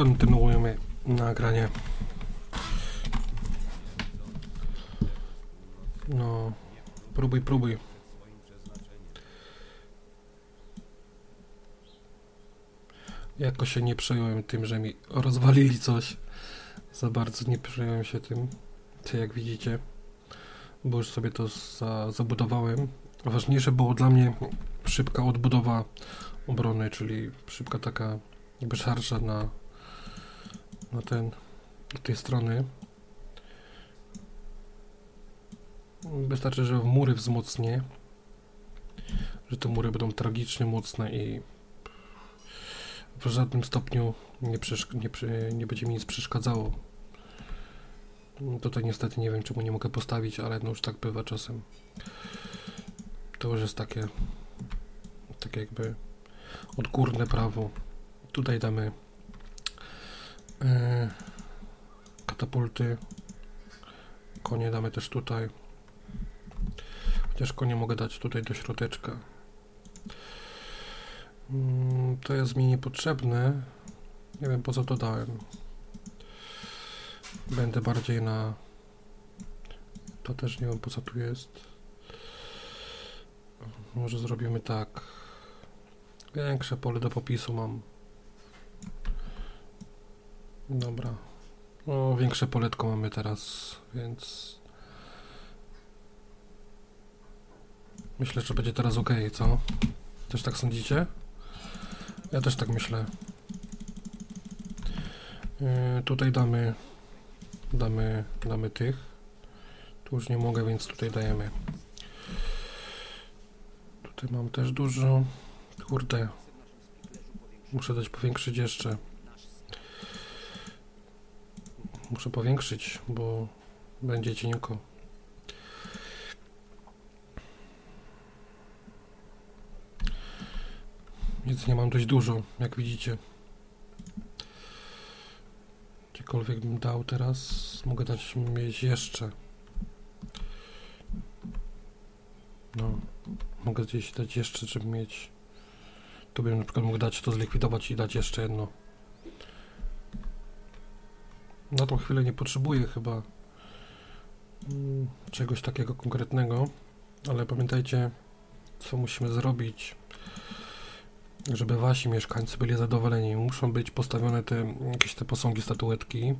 Kontynuujemy nagranie. No, próbuj, próbuj. Jako się nie przejąłem tym, że mi rozwalili coś. Za bardzo nie przejąłem się tym, co jak widzicie, bo już sobie to za, zabudowałem. Ważniejsze było dla mnie szybka odbudowa obrony, czyli szybka taka jakby szarża na, na ten, z tej strony. Wystarczy, że w mury wzmocnię, że te mury będą tragicznie mocne i w żadnym stopniu nie, nie, nie będzie mi nic przeszkadzało. Tutaj niestety nie wiem, czemu nie mogę postawić, ale no już tak bywa czasem. To już jest takie, takie jakby odgórne prawo. Tutaj damy katapulty. Konie damy też tutaj. Chociaż konie mogę dać tutaj do środeczka. Mm, to jest mi niepotrzebne. Nie wiem po co to dałem. Będę bardziej na... To też nie wiem po co tu jest. Może zrobimy tak. Większe pole do popisu mam. Dobra. No, większe poletko mamy teraz, więc... Myślę, że będzie teraz ok, co? Też tak sądzicie? Ja też tak myślę. Yy, tutaj damy... Damy... Damy tych. Tu już nie mogę, więc tutaj dajemy. Tutaj mam też dużo. Kurde. Muszę dać powiększyć jeszcze. Muszę powiększyć, bo będzie cienko. nie mam dość dużo, jak widzicie. Gdziekolwiek bym dał teraz, mogę dać mieć jeszcze. No, mogę gdzieś dać jeszcze, żeby mieć... Tu bym na przykład mógł dać to zlikwidować i dać jeszcze jedno. Na tą chwilę nie potrzebuję chyba mm, czegoś takiego konkretnego, ale pamiętajcie, co musimy zrobić, żeby wasi mieszkańcy byli zadowoleni. Muszą być postawione te jakieś te posągi, statuetki.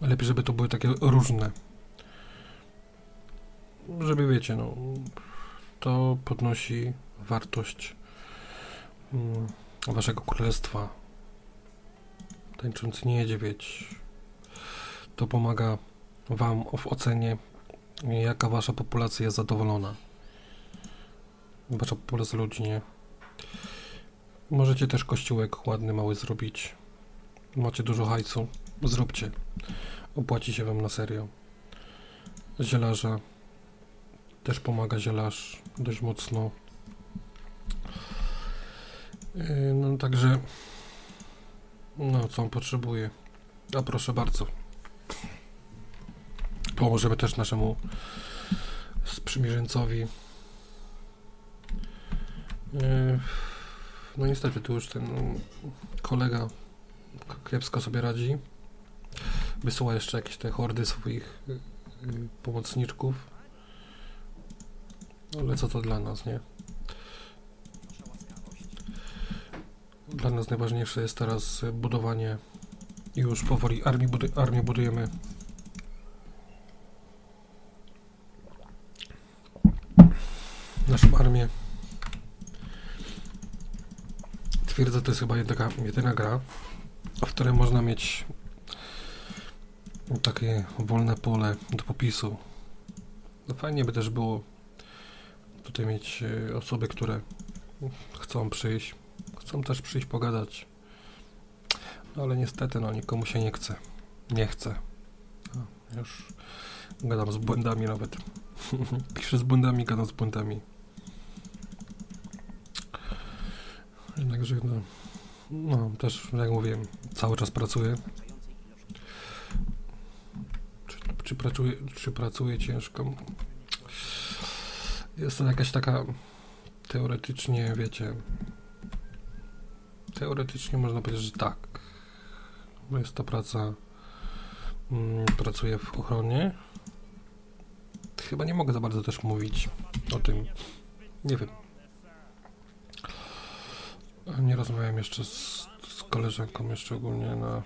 Lepiej, żeby to były takie różne. Żeby wiecie, no, to podnosi wartość mm, waszego królestwa. Tańczący niedźwiedź. To pomaga wam w ocenie, jaka wasza populacja jest zadowolona. Wasza populacja ludzi, nie? Możecie też kościółek ładny, mały zrobić. Macie dużo hajsu. Zróbcie. Opłaci się wam na serio. Zielarza. Też pomaga zielarz dość mocno. Yy, no także no co on potrzebuje. A proszę bardzo. Pomożemy też naszemu sprzymierzeńcowi. Yy, no niestety tu już ten kolega kiepsko sobie radzi. Wysyła jeszcze jakieś te hordy swoich yy, pomocniczków. Ale co to dla nas, nie? Dla nas najważniejsze jest teraz budowanie i już powoli armii, budy armię budujemy. Naszą armię. Twierdzę, to jest chyba jedna, jedyna gra, w której można mieć takie wolne pole do popisu. No fajnie by też było tutaj mieć e, osoby, które chcą przyjść Chcą też przyjść pogadać. No ale niestety, no nikomu się nie chce. Nie chce. No, już gadam z błędami nawet. Piszę z błędami, gadam z błędami. Jednakże, no, no też, jak mówiłem, cały czas pracuję. Czy, czy, pracuję, czy pracuję ciężko? Jest to jakaś taka teoretycznie, wiecie, Teoretycznie można powiedzieć, że tak. Jest to praca. Mm, pracuję w ochronie. Chyba nie mogę za bardzo też mówić o tym. Nie wiem. Nie rozmawiałem jeszcze z, z koleżanką jeszcze ogólnie na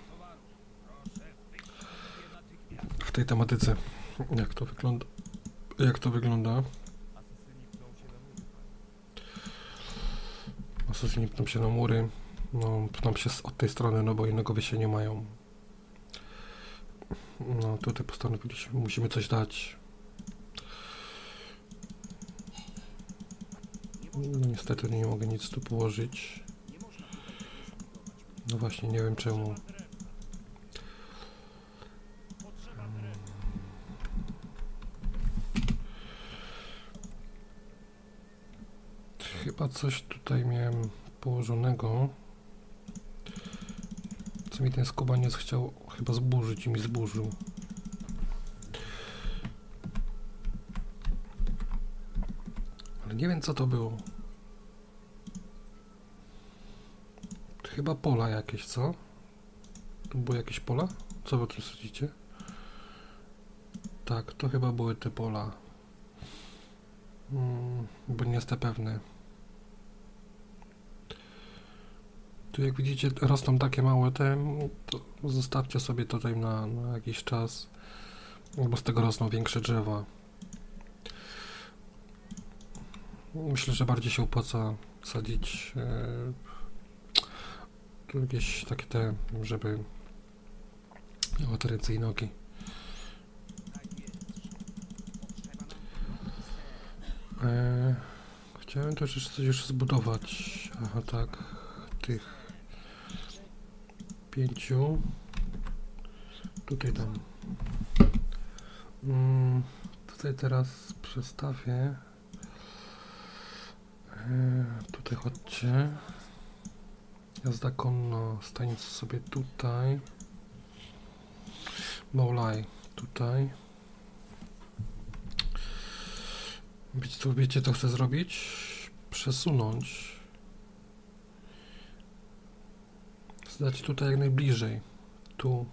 w tej tematyce. Jak to wygląda? Jak to wygląda? Pną się na mury. No, pną się od tej strony, no bo innego wyjścia nie mają. No, tutaj postanowiliśmy, musimy coś dać. No, niestety nie mogę nic tu położyć. No właśnie, nie wiem czemu. Chyba coś tutaj miałem położonego. Co mi ten skubaniec chciał chyba zburzyć i mi zburzył. Ale nie wiem co to było. Chyba pola jakieś, co? To było jakieś pola? Co wy tu sądzicie? Tak, to chyba były te pola. Hmm, bo nie jestem pewny. Tu jak widzicie rosną takie małe te, to zostawcie sobie tutaj na, na jakiś czas, bo z tego rosną większe drzewa. Myślę, że bardziej się opłaca sadzić e, jakieś takie te, żeby miało te ręce i nogi. E, chciałem też jeszcze coś już zbudować. Aha, tak. Tych pięciu. Tutaj dam. Mm, tutaj teraz przestawię. E, tutaj chodźcie. Jazda konna, staniec sobie tutaj. Maulaj tutaj. Wiecie co, wiecie chcę zrobić? Przesunąć. Zdać tutaj jak najbliżej. Tu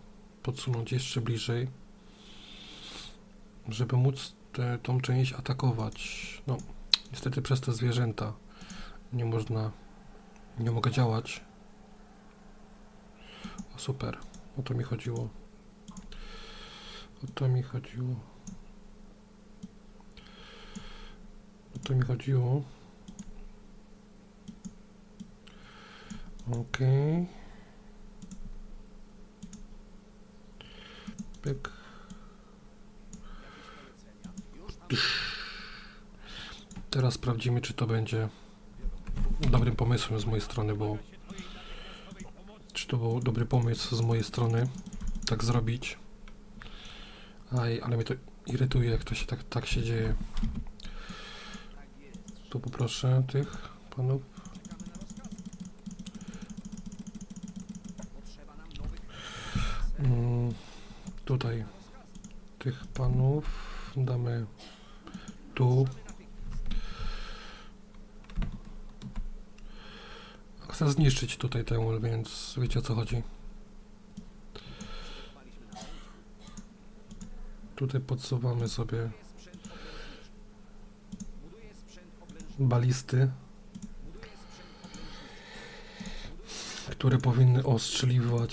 podsunąć jeszcze bliżej. Żeby móc te, tą część atakować. No, niestety przez te zwierzęta nie można, nie mogę działać. O, super, o to mi chodziło. O to mi chodziło. O to mi chodziło. Okej. Okay. Pyk. Teraz sprawdzimy, czy to będzie dobrym pomysłem z mojej strony, bo czy to był dobry pomysł z mojej strony tak zrobić. Aj, ale mnie to irytuje, jak to się tak, tak się dzieje. Tu poproszę tych panów. Mm, tutaj tych panów damy tu. Chcę zniszczyć tutaj tę, więc wiecie o co chodzi. Tutaj podsuwamy sobie balisty, które powinny ostrzeliwać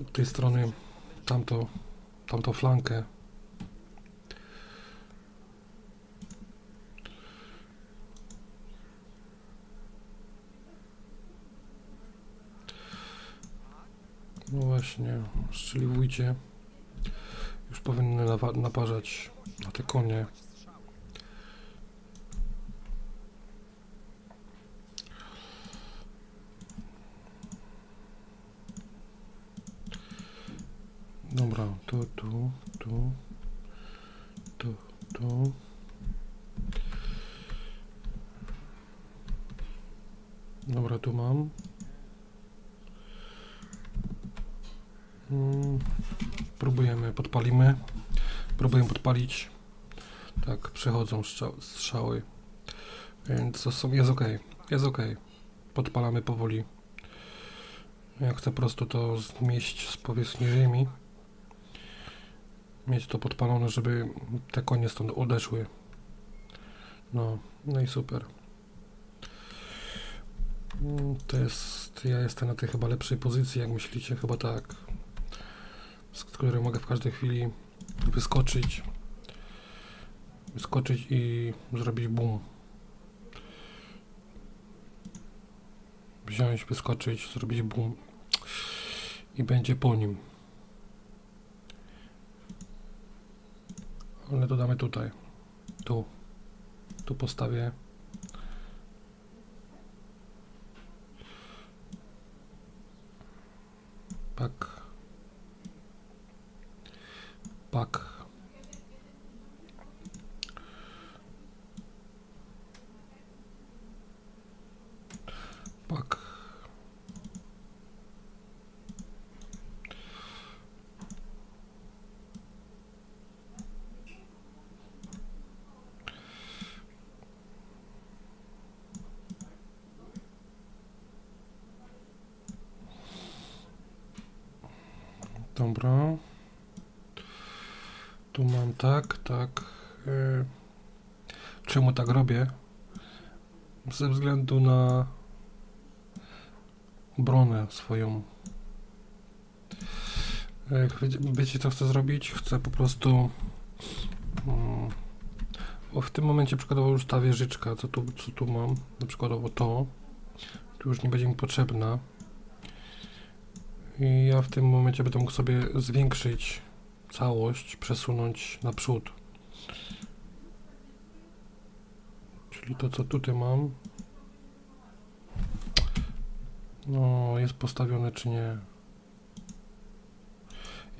od tej strony tamto, tamtą flankę. No właśnie, strzeliwujcie. Już powinny naparzać na te konie. Dobra, tu, tu, tu, tu, tu. Dobra, tu mam. Hmm, próbujemy, podpalimy. Próbujemy podpalić. Przechodzą strzały. Więc to są, jest ok, jest ok. Podpalamy powoli. Ja chcę prostu to zmieść z powierzchni ziemi. Mieć to podpalone, żeby te konie stąd odeszły. No, no i super. Mm, To jest, ja jestem na tej chyba lepszej pozycji, jak myślicie, chyba tak. Z której mogę w każdej chwili wyskoczyć. Wyskoczyć i zrobić boom. Wziąć, wyskoczyć, zrobić boom. I będzie po nim. Ale dodamy tutaj. Tu. Tu postawię. Pak. Pak. Dobra. Tu mam tak, tak. y, Czemu tak robię? Ze względu na obronę swoją. Jak wiecie- co chcę zrobić? Chcę po prostu mm, o, w tym momencie przykładowo już ta wieżyczka, co tu, co tu mam, na przykładowo to, tu już nie będzie mi potrzebna. I ja w tym momencie będę mógł sobie zwiększyć całość, przesunąć naprzód. Czyli to, co tutaj mam. No, jest postawione czy nie?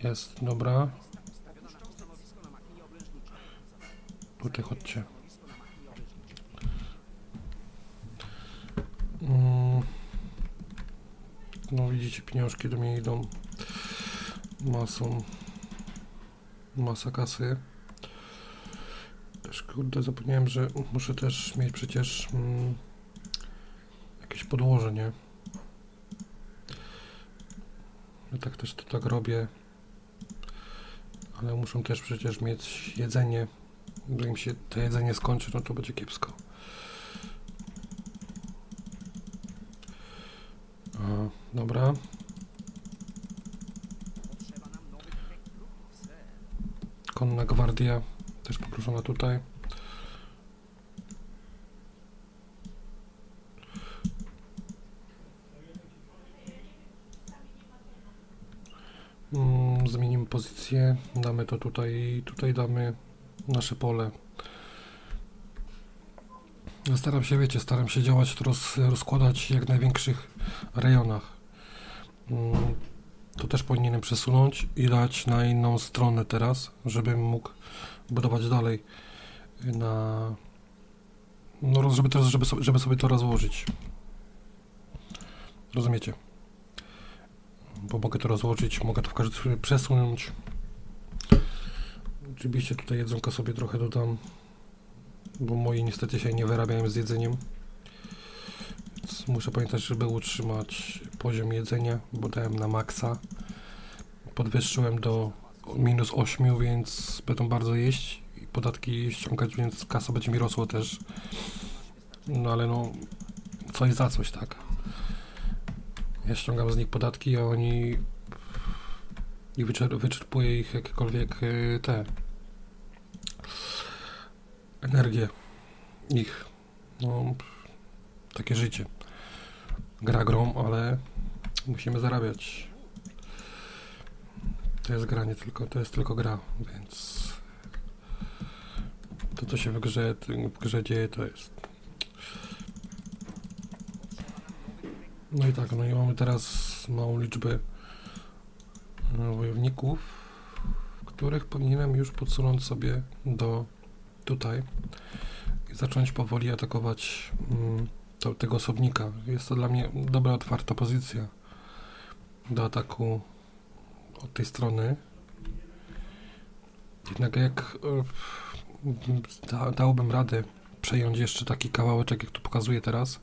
Jest, dobra. Tutaj chodźcie. Mm. No widzicie, pieniążki do mnie idą masą. Masa kasy. Też kurde, zapomniałem, że muszę też mieć przecież mm, jakieś podłoże, nie? Ja tak też to tak robię. Ale muszą też przecież mieć jedzenie. Gdy im się to jedzenie skończy, no to będzie kiepsko. A, dobra. Konna gwardia też poproszona tutaj. Mm, zmienimy pozycję, damy to tutaj tutaj damy nasze pole. Staram się, wiecie, staram się działać, roz, rozkładać jak największych rejonach. Mm, to też powinienem przesunąć i dać na inną stronę teraz, żebym mógł budować dalej na no żeby teraz, żeby, so- żeby sobie to rozłożyć. Rozumiecie? Bo mogę to rozłożyć, mogę to w każdej chwili przesunąć. Oczywiście tutaj jedzonka sobie trochę dodam, bo moi niestety się nie wyrabiają z jedzeniem. Więc muszę pamiętać, żeby utrzymać poziom jedzenia, bo dałem na maksa. Podwyższyłem do minus 8, więc będą bardzo jeść i podatki ściągać, więc kasa będzie mi rosła też. No ale no, coś za coś, tak. Ja ściągam z nich podatki, a oni i wyczer- ich jakiekolwiek y, te energię ich. No, takie życie. Gra grą, ale musimy zarabiać. To jest gra, nie tylko, to jest tylko gra, więc to co się w grze, w grze dzieje to jest. No i tak, no i mamy teraz małą liczbę e, wojowników, których powinienem już podsunąć sobie do tutaj i zacząć powoli atakować mm, to, tego osobnika. Jest to dla mnie dobra, otwarta pozycja do ataku od tej strony. Jednak jak e, da, dałbym radę przejąć jeszcze taki kawałeczek, jak tu pokazuję teraz,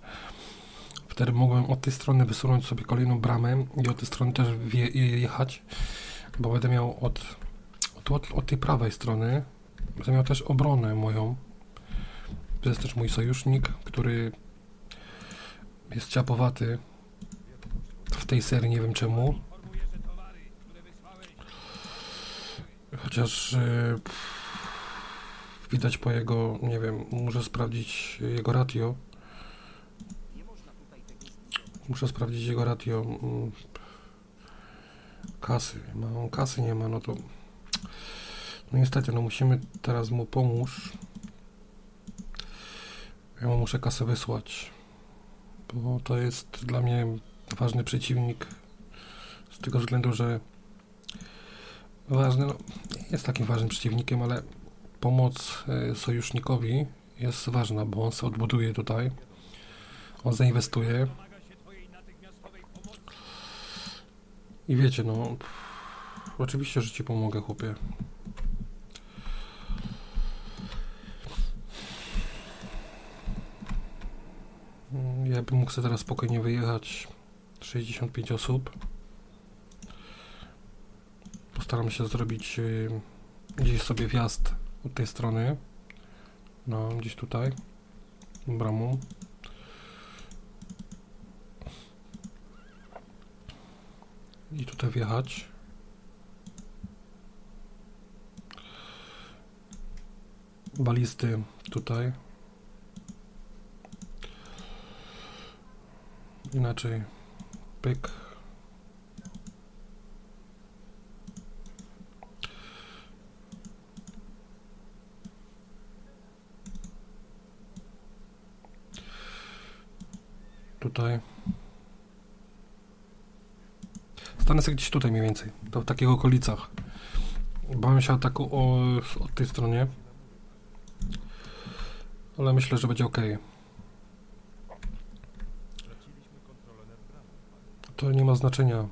Wtedy mogłem od tej strony wysunąć sobie kolejną bramę i od tej strony też wje, jechać, bo będę miał od, od, od, od tej prawej strony, będę miał też obronę moją. To jest też mój sojusznik, który jest ciapowaty w tej serii, nie wiem czemu. Chociaż yy, widać po jego, nie wiem, muszę sprawdzić jego ratio. Muszę sprawdzić jego ratio mm, kasy. Ma, on kasy nie ma, no to no niestety, no musimy teraz mu pomóż. Ja mu muszę kasę wysłać, bo to jest dla mnie ważny przeciwnik z tego względu, że ważny, no, jest takim ważnym przeciwnikiem, ale pomoc y, sojusznikowi jest ważna, bo on się odbuduje tutaj, on zainwestuje i wiecie, no oczywiście, że ci pomogę, chłopie. Mm, Ja bym mógł sobie teraz spokojnie wyjechać 65 osób. Postaram się zrobić y, gdzieś sobie wjazd od tej strony. No, gdzieś tutaj. Bramą. I tutaj wjechać. Balisty tutaj. Inaczej. Pyk. Tutaj. Stanę sobie gdzieś tutaj mniej więcej. To w takich okolicach. Bałem się ataku o, od tej stronie. Ale myślę, że będzie ok. To nie ma znaczenia.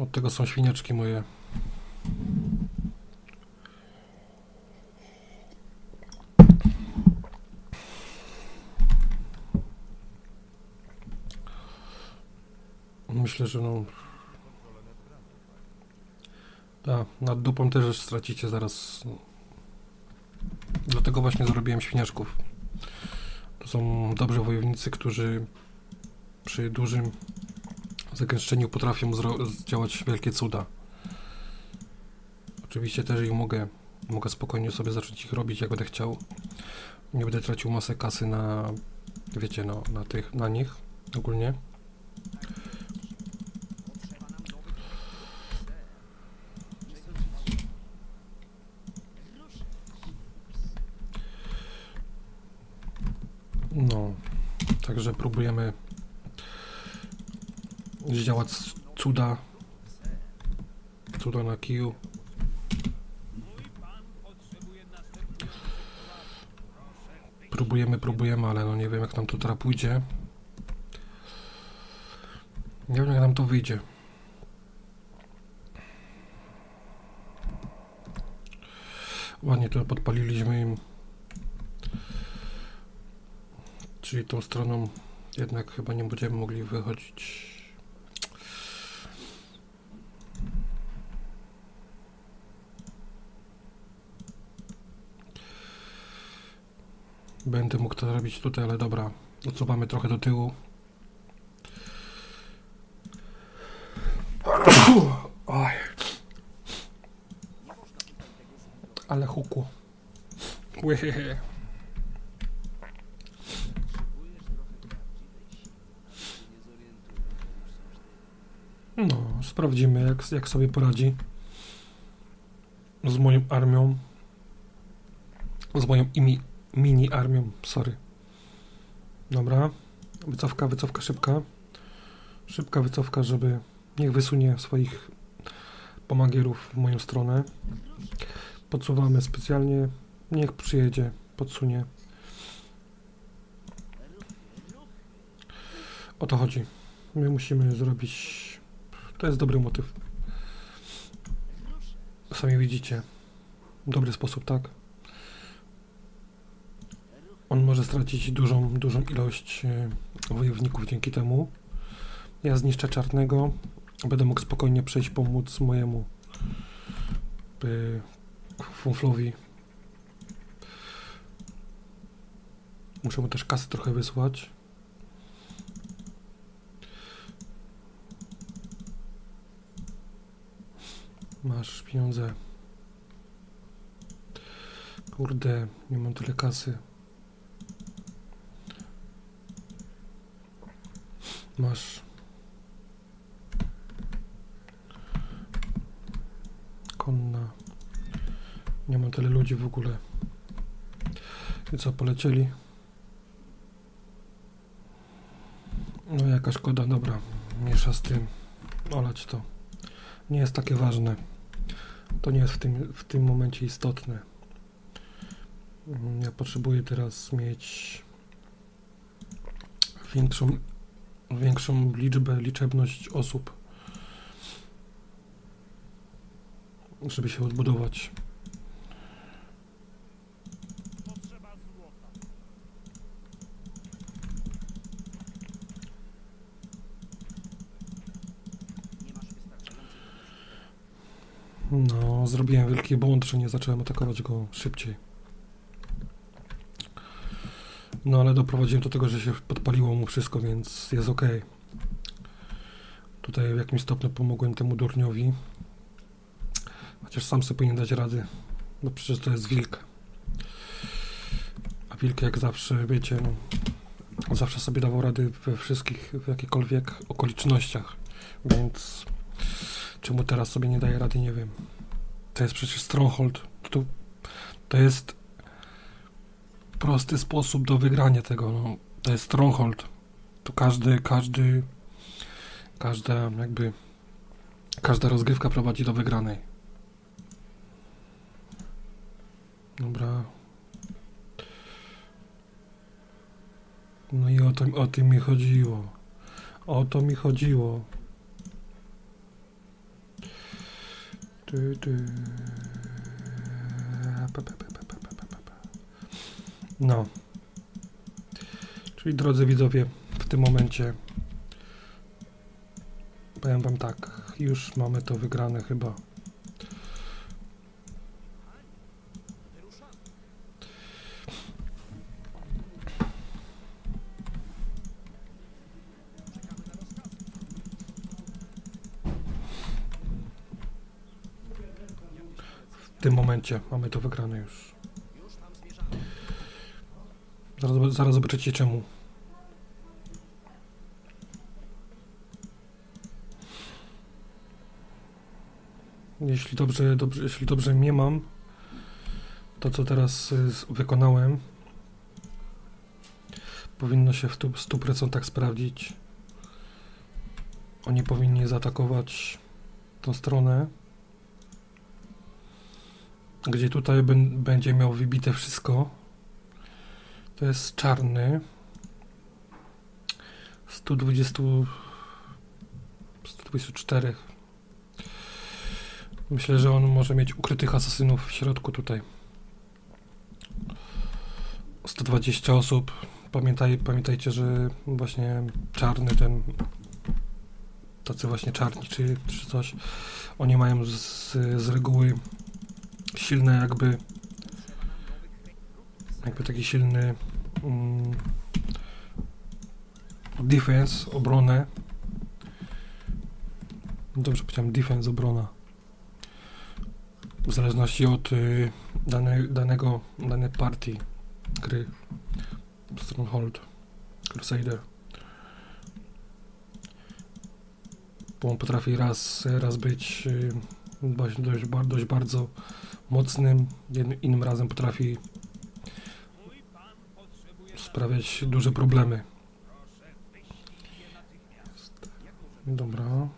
Od tego są świniaczki moje. Myślę, że no. Tak, nad dupą też stracicie zaraz. Dlatego właśnie zrobiłem świniaczków. To są dobrzy wojownicy, którzy przy dużym zagęszczeniu potrafią zdziałać wielkie cuda. Oczywiście też ich mogę, mogę spokojnie sobie zacząć ich robić, jak będę chciał. Nie będę tracił masę kasy na, wiecie, no, na tych, na nich ogólnie. No, także próbujemy zdziałać cuda. Cuda na kiju. Próbujemy, próbujemy, ale no nie wiem jak nam to teraz pójdzie. Nie wiem jak nam to wyjdzie. Ładnie to podpaliliśmy im. Czyli tą stroną jednak chyba nie będziemy mogli wychodzić. Będę mógł to robić tutaj, ale dobra. Odsuwamy trochę do tyłu. Oj. Ale huku. Łyhehe. No, sprawdzimy jak, jak sobie poradzi z moją armią. Z moją imi, mini armią, sorry. Dobra, wycofka, wycofka szybka. Szybka wycofka, żeby niech wysunie swoich pomagierów w moją stronę. Podsuwamy specjalnie, niech przyjedzie, podsunie. O to chodzi. My musimy zrobić. To jest dobry motyw. Sami widzicie. Dobry sposób, tak? On może stracić dużą, dużą ilość e, wojowników dzięki temu. Ja zniszczę czarnego. Będę mógł spokojnie przejść pomóc mojemu e, funflowi. Muszę mu też kasy trochę wysłać. Masz pieniądze. Kurde, nie mam tyle kasy. Masz. Konna. Nie mam tyle ludzi w ogóle. I co, polecieli? No jaka szkoda, dobra. Miesza z tym. Olać to. Nie jest takie ważne. To nie jest w tym, w tym momencie istotne. Ja potrzebuję teraz mieć większą, większą liczbę, liczebność osób, żeby się odbudować. No, zrobiłem wielki błąd, że nie zacząłem atakować go szybciej. No, ale doprowadziłem do tego, że się podpaliło mu wszystko, więc jest ok. Tutaj w jakimś stopniu pomogłem temu durniowi. Chociaż sam sobie powinien dać rady. No przecież to jest wilk. A wilk jak zawsze, wiecie, no, zawsze sobie dawał rady we wszystkich, w jakichkolwiek okolicznościach. Więc czemu teraz sobie nie daje rady, nie wiem. To jest przecież Stronghold. To, to jest prosty sposób do wygrania tego. No. To jest Stronghold. To każdy, każdy, każda jakby, każda rozgrywka prowadzi do wygranej. Dobra. No i o, to, o tym mi chodziło. O to mi chodziło. Ty, ty. Pa, pa, pa. No. Czyli drodzy widzowie, w tym momencie powiem wam tak, już mamy to wygrane chyba. W tym momencie mamy to wygrane już. Zaraz, zaraz zobaczycie czemu. Jeśli dobrze, dobrze, jeśli dobrze mnie mam, to co teraz y, wykonałem, powinno się w tu- 100% sprawdzić. Oni powinni zaatakować tą stronę, gdzie tutaj bę- będzie miał wybite wszystko. To jest czarny. 120. 124. Myślę, że on może mieć ukrytych asasynów w środku tutaj. 120 osób. Pamiętaj, pamiętajcie, że właśnie czarny ten. Tacy właśnie czarni czy, czy coś. Oni mają z, z reguły silne jakby jakby taki silny mm, defense, obronę. Dobrze powiedziałem, defense, obrona. W zależności od y, dane, danego, danej partii gry. Stronghold, Crusader. Bo on potrafi raz, raz być y, dość, dość, dość bardzo mocnym, innym razem potrafi sprawiać duże problemy. Dobra.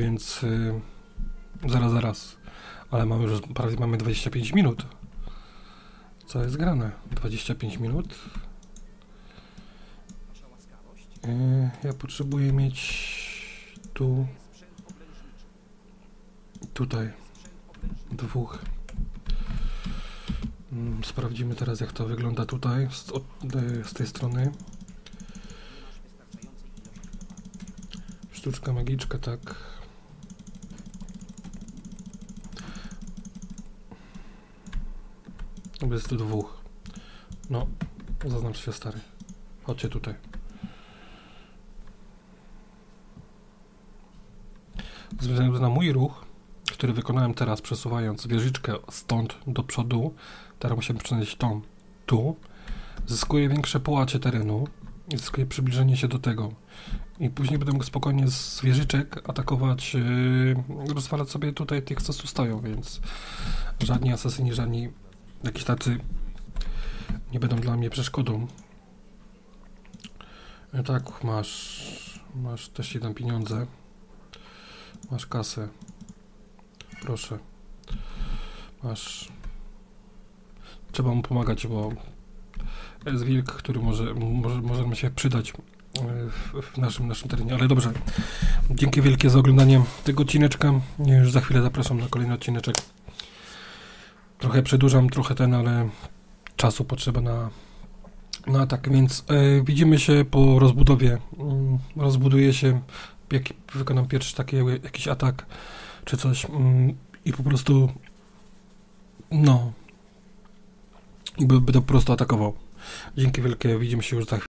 Więc y, zaraz, zaraz. Ale mamy już prawie mamy 25 minut. Co jest grane? 25 minut. Y, ja potrzebuję mieć tu tutaj dwóch. Mm, Sprawdzimy teraz, jak to wygląda tutaj, z, od, e, z tej strony. Sztuczka magiczka, tak. Tu dwóch. No, zaznacz się stary. Chodźcie tutaj. Ze względu na mój ruch, który wykonałem teraz, przesuwając wieżyczkę stąd do przodu, teraz musiałem przenieść tą tu, zyskuję większe połacie terenu zyskuję przybliżenie się do tego. I później będę mógł spokojnie z wieżyczek atakować, yy, rozwalać sobie tutaj tych, co tu stoją, więc żadni asasyni, żadni jakieś tacy nie będą dla mnie przeszkodą. E, Tak, masz, masz też ci dam pieniądze. Masz kasę. Proszę. Masz. Trzeba mu pomagać, bo jest wilk, który może, może, może nam się przydać e, w, w naszym, naszym terenie. Ale dobrze. Dzięki wielkie za oglądanie tego odcineczka. Już za chwilę zapraszam na kolejny odcineczek. Trochę przedłużam, trochę ten, ale czasu potrzeba na, na atak, więc e, widzimy się po rozbudowie. Mm, rozbuduję się, jak wykonam pierwszy taki jakiś atak, czy coś mm, i po prostu no i by- będę po prostu atakował. Dzięki wielkie, widzimy się już za chwilę.